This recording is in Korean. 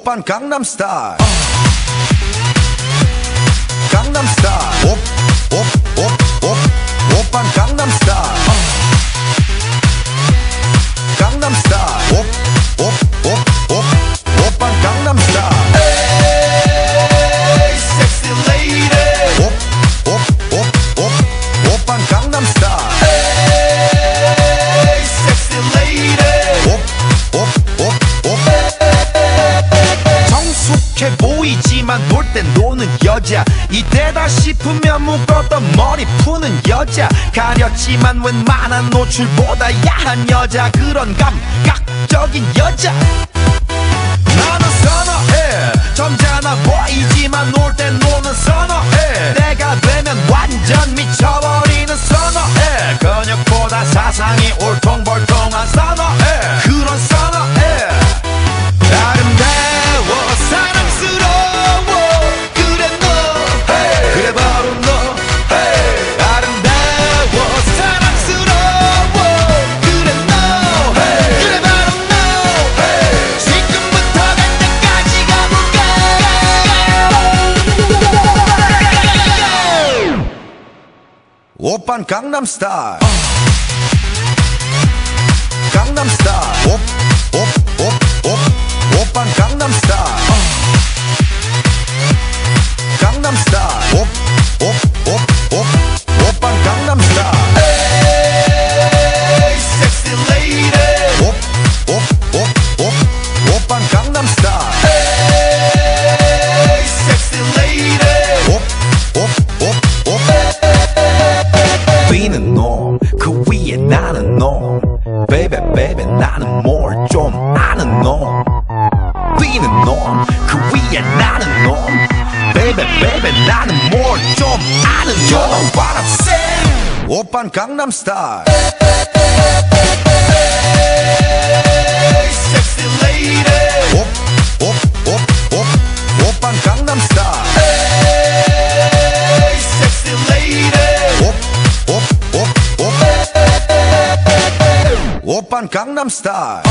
오빤 강남스타일 둘만 놀땐 노는 여자. 이때다 싶으면 묶었던 머리 푸는 여자. 가렸지만 웬만한 노출보다 야한 여자. 그런 감각적인 여자. 오빤 강남스타일 ain't norm 그 위에 나는 놈 Baby baby 나는 뭘좀 아는 놈 뛰는 놈그 위에 나는 놈 Baby baby 나는 뭘좀 아는 놈 You know what I'm saying. 오빤 강남스타일. 강남 스타일